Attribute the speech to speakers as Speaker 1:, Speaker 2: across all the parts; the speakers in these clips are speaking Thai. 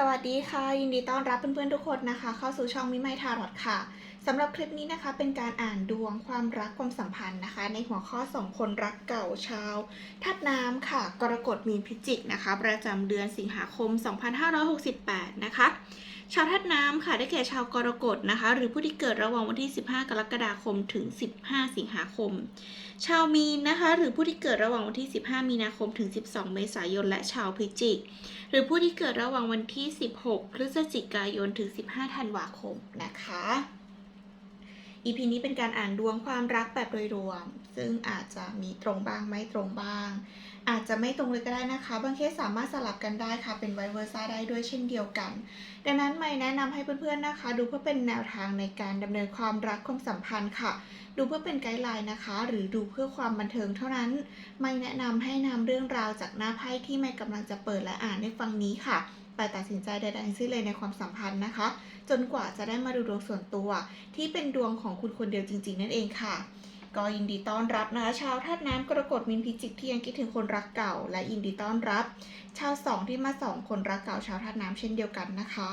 Speaker 1: สวัสดีค่ะ ยินดีต้อนรับเพื่อนๆทุกคนนะคะ เข้าสู่ช่องมิไมทารอดค่ะสำหรับคลิปนี้นะคะเป็นการอ่านดวงความรักความสัมพันธ์นะคะ ในหัวข้อสองคนรักเก่าชาวธาตุน้ำค่ะ กรกฎมีนพิจิกนะคะ ประจำเดือนสิงหาคม 2568 นะคะ ชาวธาตุน้ำค่ะได้แก่ชาวกรกฎนะคะ หรือผู้ที่เกิดระหว่างวันที่ 15 กรกฎาคมถึง 15 สิงหาคม ชาวมีนนะคะ หรือผู้ที่เกิดระหว่างวันที่ 15 มีนาคมถึง 12 เมษายน และชาวพิจิก หรือผู้ที่เกิดระหว่างวันที่ 16 พฤศจิกายนถึง 15 ธันวาคมนะคะ EP นี้เป็นการอ่านดวงความรักแบบโดยรวม ซึ่งอาจจะมีตรงบ้างไม่ตรงบ้าง อาจจะไม่ตรงเลยก็ได้นะคะ บางเคสสามารถสลับกันได้ค่ะ เป็นไวเวอร์ซ่าได้ด้วยเช่นเดียวกัน ดังนั้นไม่แนะนำให้เพื่อนๆนะคะ ดูเพื่อเป็นแนวทางในการดำเนินความรักความสัมพันธ์ค่ะ ดูเพื่อเป็นไกด์ไลน์นะคะ หรือดูเพื่อความบันเทิงเท่านั้น ไม่แนะนำให้นำเรื่องราวจากหน้าไพ่ที่ไม่กำลังจะเปิดและอ่านในฟังนี้ค่ะ ไปตัดสินใจใดๆทั้งสิ้นเลยในความสัมพันธ์นะคะ จนกว่าจะได้มาดูดวงส่วนตัว ที่เป็นดวงของคุณคนเดียวจริง ๆ นั่นเองค่ะ ก็ยินดีต้อนรับนะคะชาวธาตุน้ำกรกฎมินพิจิกที่ยังคิดถึงคนรักเก่า และยินดีต้อนรับ ชาวสองที่มาสองคนรักเก่าชาวธาตุน้ำเช่นเดียวกันนะคะ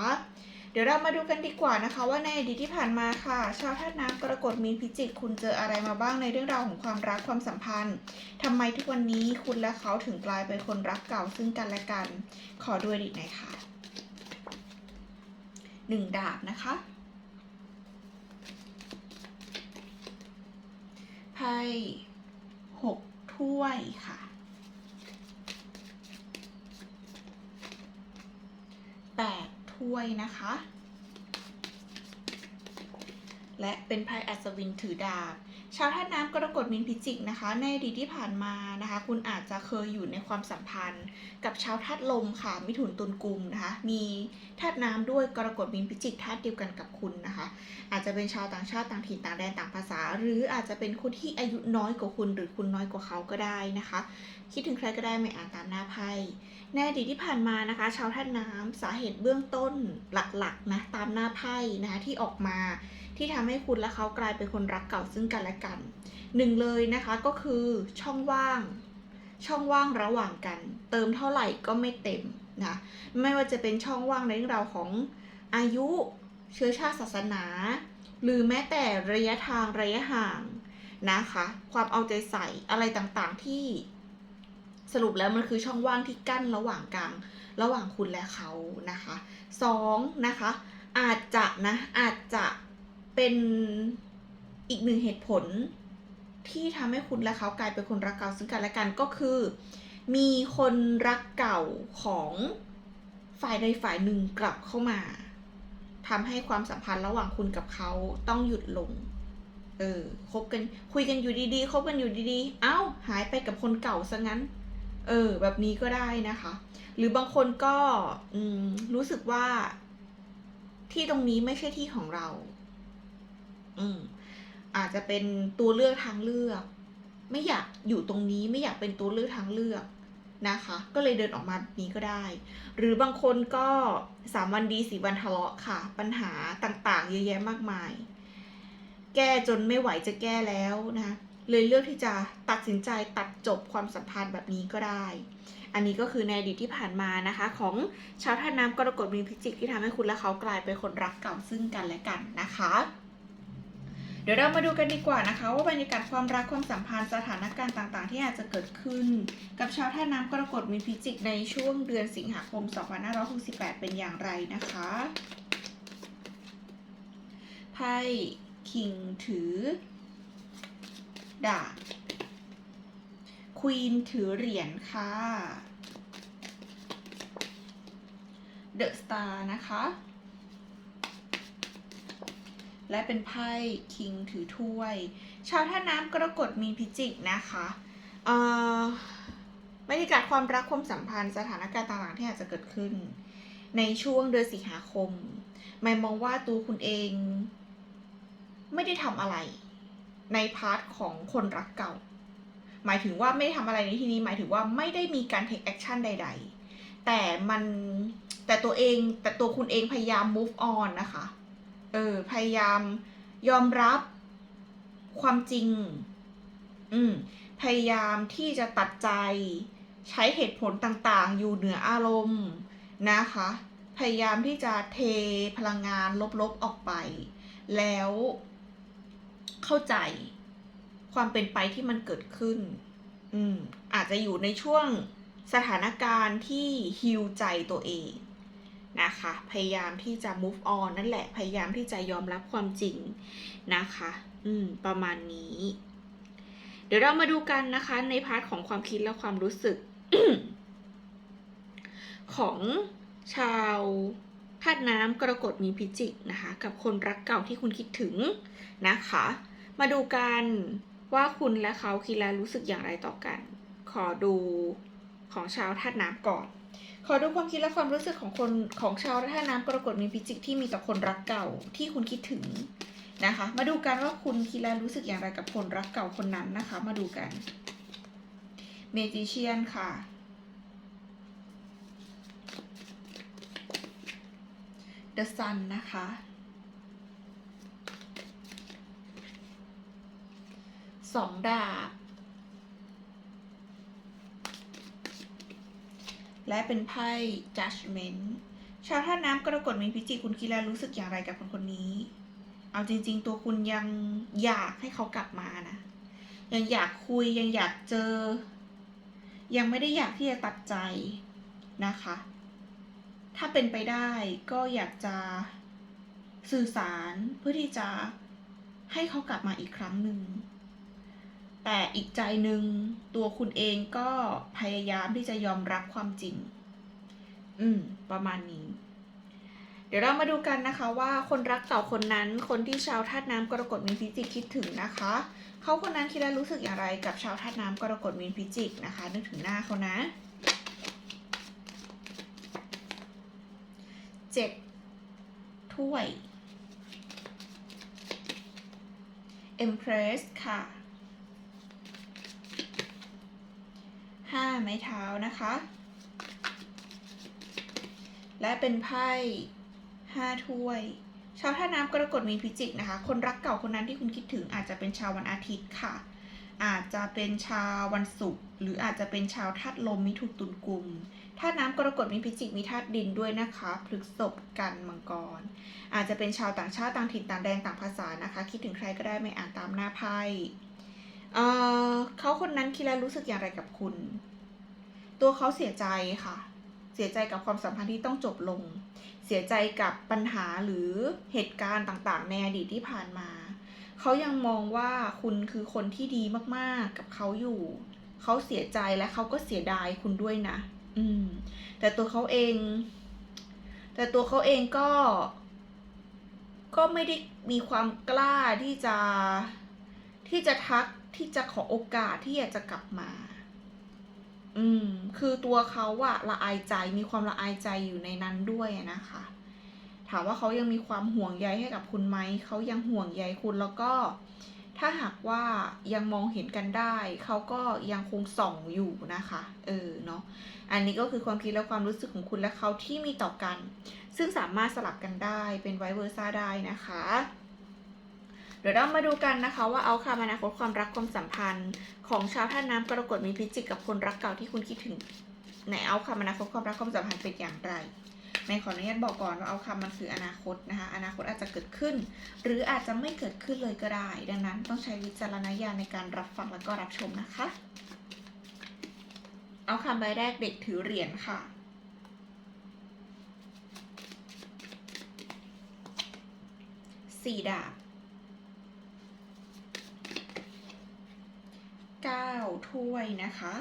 Speaker 1: เดี๋ยวเรามาดูกันดีกว่านะคะ ว่าในอดีตที่ผ่านมาค่ะ ชาวธาตุน้ำกรกฎมีนพิจิกคุณเจออะไรมาบ้างในเรื่องราวของความรักความสัมพันธ์ทำไมทุกวันนี้คุณและเขาถึงกลายเป็นคนรักเก่าซึ่งกันและกัน ขอดูอดีหน่อยค่ะหนึ่งดาบนะคะไพ่หกถ้วยค่ะแปด ถ้วยนะคะ และเป็นไพ่อัศวินถือดาบ ชาวธาตุน้ำกรกฎมินพิจิกนะคะ ในอดีตที่ผ่านมานะคะ คุณอาจจะเคยอยู่ในความสัมพันธ์ กับชาวธาตุลมค่ะ มิถุนตุลกุมนะคะ มีธาตุน้ำด้วยกรกฎมินพิจิกธาตุเดียวกันกับคุณนะคะ อาจจะเป็นชาวต่างชาติต่างถิ่นต่างแดนต่างภาษา หรืออาจจะเป็นคนที่อายุน้อยกว่าคุณ หรือคุณน้อยกว่าเขาก็ได้นะคะ คิดถึงใครก็ได้ไม่อ่านตามหน้าไพ่ในอดีตที่ผ่านมานะคะ ชาวธาตุน้ำสาเหตุเบื้องต้นหลักๆนะตามหน้าไพ่นะคะที่ออกมา ที่ทำให้คุณและเขากลายเป็นคนรักเก่าซึ่งกันและกันหนึ่งเลยนะคะก็คือช่องว่าง ช่องว่างระหว่างกัน เติมเท่าไหร่ก็ไม่เต็มนะไม่ว่าจะเป็นช่องว่างในเรื่องราวของอายุเชื้อชาติศาสนา หรือแม้แต่ระยะทางระยะห่างนะคะ ความเอาใจใส่อะไรต่างๆที่สรุปแล้วมันคือช่องว่างที่กั้นระหว่างกลางระหว่างคุณและเขานะคะสองนะคะ อาจจะนะอาจจะ เป็นอีกหนึ่งเหตุผลที่ทำให้คุณและเขากลายเป็นคนรักเก่าซึ่งกันและกันก็คือ มีคนรักเก่าของฝ่ายใดฝ่ายหนึ่งกลับเข้ามาทำให้ความสัมพันธ์ระหว่างคุณกับเขาต้องหยุดลง เออคบกันคุยกันอยู่ดีๆคบกันอยู่ดีๆ เอ้า หายไปกับคนเก่าซะงั้น เออ แบบนี้ก็ได้นะคะ หรือบางคนก็อืมรู้สึกว่า ที่ตรงนี้ไม่ใช่ที่ของเรา อืมอาจจะเป็นตัวเลือกทางเลือก ไม่อยากอยู่ตรงนี้ไม่อยากเป็นตัวเลือกทางเลือกนะคะ ก็เลยเดินออกมาแบบนี้ก็ได้ หรือบางคนก็สามวันดีสี่วันทะเลาะค่ะ ปัญหาต่างๆ เยอะแยะมากมาย แก้จนไม่ไหวจะแก้แล้วนะเลยเลือกที่จะตัดสินใจตัดจบความสัมพันธ์แบบนี้ก็ได้ อันนี้ก็คือในอดีตที่ผ่านมานะคะ ของชาวท่าน้ำกรกฎมีพิจิกที่ทำให้คุณและเขากลายเป็นคนรักเก่าซึ่งกันและกันนะคะ เดี๋ยวเรามาดูกันดีกว่านะคะ ว่าบรรยากาศความรักความสัมพันธ์สถานการณ์ต่าง ๆ ที่อาจจะเกิดขึ้น กับชาวท่าน้ำกรกฎมีพิจิกในช่วงเดือนสิงหาคม 2568 เป็นอย่างไรนะคะไพ่คิงถือดาบควีนถือเหรียญค่ะเดอะสตาร์นะคะ และเป็นไพ่คิงถือถ้วย ชาวท่าน้ำกรกฎมีนพิจิกนะคะเอ่อบรรยากาศความรักความสัมพันธ์สถานการณ์ต่างๆที่อาจจะเกิดขึ้น ในช่วงเดือนสิงหาคมไม่มองว่าตัวคุณเอง ไม่ได้ทำอะไร ในพาร์ทของคนรักเก่า หมายถึงว่าไม่ได้ทำอะไรในที่นี้ หมายถึงว่าไม่ได้มีการ take action ใด ๆ แต่มันแต่ตัวเองแต่ตัวคุณเองพยายาม move on นะคะ เออ พยายามยอมรับความจริง อืม พยายามที่จะตัดใจ ใช้เหตุผลต่างๆ อยู่เหนืออารมณ์นะคะ พยายามที่จะเทพลังงานลบๆออกไป แล้วเข้าใจความเป็นไปที่มันเกิดขึ้น อืม อาจจะอยู่ในช่วงสถานการณ์ที่ฮิวใจตัวเอง นะคะ พยายามที่จะ move on นั่นแหละ พยายามที่จะยอมรับความจริงนะคะ อืม ประมาณนี้ เดี๋ยวเรามาดูกันนะคะ ในพาร์ทของความคิดและความรู้สึก ของชาวธาตุน้ำกรกฎมีพิจิกนะคะ กับคนรักเก่าที่คุณคิดถึงนะคะ มาดูกันว่าคุณและเขาคิดและรู้สึกอย่างไรต่อกัน ขอดูของชาวธาตุน้ำก่อน ขอดูความคิดและความรู้สึกของคนของชาวธาตุน้ำกรกฎมีพิจิกที่มีต่อคนรักเก่าที่คุณคิดถึงนะคะ มาดูกันว่าคุณคิดและรู้สึกอย่างไรกับคนรักเก่าคนนั้นนะคะ มาดูกันเมจิเชียนค่ะ The Sun นะคะ สองดาบ และเป็นไพ่ Judgment ชาวท่าตุน้ำกรกฎมีพิจิกคุณคิดแล้วรู้สึกอย่างไรกับคนคนนี้ เอาจริง ๆ ตัวคุณยังอยากให้เขากลับมานะ ยังอยากคุยยังอยากเจอ ยังไม่ได้อยากที่จะตัดใจนะคะ ถ้าเป็นไปได้ก็อยากจะสื่อสารเพื่อที่จะให้เขากลับมาอีกครั้งหนึ่ง แต่อีกใจหนึ่งตัวคุณเองก็พยายามที่จะยอมรับความจริง อืม ประมาณนี้ เดี๋ยวเรามาดูกันนะคะว่าคนรักเก่าคนนั้น คนที่ชาวธาตุน้ำกรกฎมีนพิจิกคิดถึงนะคะ เขาคนนั้นคิดและรู้สึกอย่างไรกับชาวธาตุน้ำกรกฎมีนพิจิกนะคะ นึกถึงหน้าเขานะเจ็ดถ้วย Empress ค่ะ ห้าไม้เท้านะคะ และเป็นไพ่ห้าถ้วย ชาวท่าน้ำกรกฎมีพิจิกนะคะ คนรักเก่าคนนั้นที่คุณคิดถึงอาจจะเป็นชาววันอาทิตย์ค่ะ อาจจะเป็นชาววันศุกร์หรืออาจจะเป็นชาวธาตุลมมิถุนตุลกุมธาตุน้ำกรกฎมีพิจิกมีธาตุดินด้วยนะคะพฤษภกันมังกร อาจจะเป็นชาวต่างชาติต่างถิ่นต่างแดนต่างภาษานะคะ คิดถึงใครก็ได้ไม่อ่านตามหน้าไพ่ เอ่อเขาคนนั้นคิดแล้วรู้สึกอย่างไรกับคุณ ตัวเขาเสียใจค่ะ เสียใจกับความสัมพันธ์ที่ต้องจบลง เสียใจกับปัญหาหรือเหตุการณ์ต่างๆ ในอดีตที่ผ่านมา เขายังมองว่าคุณคือคนที่ดีมากๆ กับเขาอยู่ เขาเสียใจและเขาก็เสียดายคุณด้วยนะ อืม แต่ตัวเขาเอง แต่ตัวเขาเองก็ ก็ไม่ได้มีความกล้าที่จะที่จะทัก ที่จะขอโอกาสที่อยากจะกลับมา อืม คือตัวเขาอะละอายใจมีความละอายใจอยู่ในนั้นด้วยนะคะ ถามว่าเขายังมีความห่วงใยให้กับคุณไหม เขายังห่วงใยคุณแล้วก็ ถ้าหากว่ายังมองเห็นกันได้ เขาก็ยังคงส่องอยู่นะคะ เออเนาะ อันนี้ก็คือความคิดและความรู้สึกของคุณและเขาที่มีต่อกัน ซึ่งสามารถสลับกันได้เป็นไวเวอร์ซ่าได้นะคะ เดี๋ยวเรามาดูกันนะคะว่าเอาคำอนาคตความรักความสัมพันธ์ ของชาวท่าน้ำกรกฎมีพิจิกกับคนรักเก่าที่คุณคิดถึงในเอาคำอนาคตความรักความสัมพันธ์เป็นอย่างไรในขออนุญาตบอกก่อนว่าเอาคำมันคืออนาคตนะคะ อนาคตอาจจะเกิดขึ้น หรืออาจจะไม่เกิดขึ้นเลยก็ได้ ดังนั้นต้องใช้วิจารณญาณในการรับฟังและก็รับชมนะคะ เอาคำใบแรกเด็กถือเหรียญค่ะ สี่ดาบ เก้าถ้วยนะคะ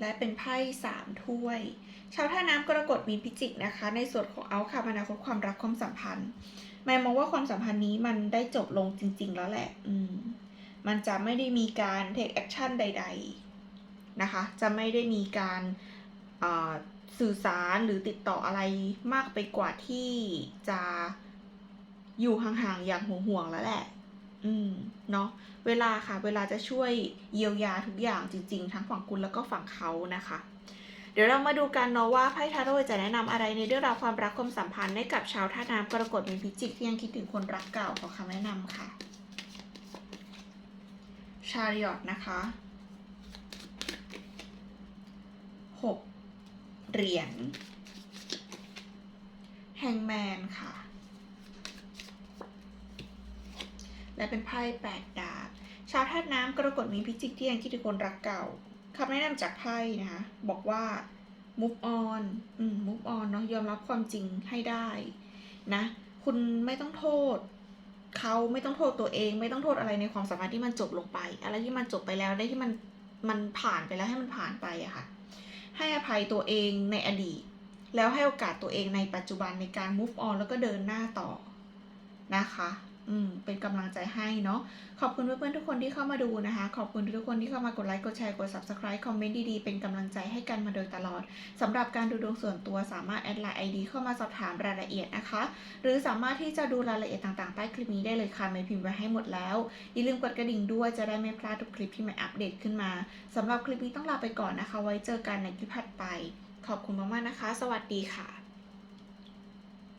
Speaker 1: และเป็นไพ่สามถ้วย ชาวท่าน้ำกรกฎมีนพิจิกนะคะ ในส่วนของเอาค่ะอนาคตความรักความสัมพันธ์แม่มองว่าความสัมพันธ์นี้มันได้จบลงจริง ๆ แล้วแหละ อืม มันจะไม่ได้มีการ take action ใด ๆ นะคะ จะไม่ได้มีการสื่อสารหรือติดต่ออะไรมากไปกว่าที่จะอยู่ห่างๆอย่างห่วงๆแล้วแหละ อืมเนาะเวลาค่ะ เวลาจะช่วยเยียวยาทุกอย่างจริง ๆ ทั้งฝั่งคุณแล้วก็ฝั่งเขานะคะ เดี๋ยวเรามาดูกันเนาะว่าไพ่ทาโร่จะแนะนำอะไรในเรื่องราวความรักความสัมพันธ์ให้กับชาวท่าน้ำกรกฎมีพิจิกที่ยังคิดถึงคนรักเก่าขอคำแนะนำค่ะชาริอตนะคะหกเหรียญแฮงแมนค่ะ และเป็นไพ่แปดดาบ ชาวธาตุน้ำกรกฎมีพิจิกที่ยังคิดถึงคนรักเก่าคำแนะนำจากไพ่นะคะ บอกว่า move on อืม move on เนาะยอมรับความจริงให้ได้นะ คุณไม่ต้องโทษเขาไม่ต้องโทษตัวเอง ไม่ต้องโทษอะไรในความสัมพันธ์ที่มันจบลงไป อะไรที่มันจบไปแล้วได้ที่มันมันผ่านไปแล้วให้มันผ่านไปอะค่ะ ให้อภัยตัวเองในอดีต แล้วให้โอกาสตัวเองในปัจจุบันในการ move on แล้วก็เดินหน้าต่อนะคะ อืมเป็นกำลังใจให้เนาะขอบคุณเพื่อนๆทุกคนที่เข้ามาดูนะคะ ขอบคุณทุกคนที่เข้ามากดไลค์กดแชร์กด subscribe คอมเมนต์ดีๆเป็นกำลังใจให้กันมาโดยตลอดสำหรับการดูดวงส่วนตัวสามารถแอดไลน์ ID เข้ามาสอบถามรายละเอียดนะคะ หรือสามารถที่จะดูรายละเอียดต่างๆใต้คลิปนี้ได้เลยค่ะไม่พิมพ์ไว้ให้หมดแล้วอย่าลืมกดกระดิ่งด้วยจะได้ไม่พลาดทุกคลิปที่ใหม่อัปเดตขึ้นมาสำหรับคลิปนี้ต้องลาไปก่อนนะคะ ไว้เจอกันในคลิปถัดไป ขอบคุณมากๆนะคะ สวัสดีค่ะ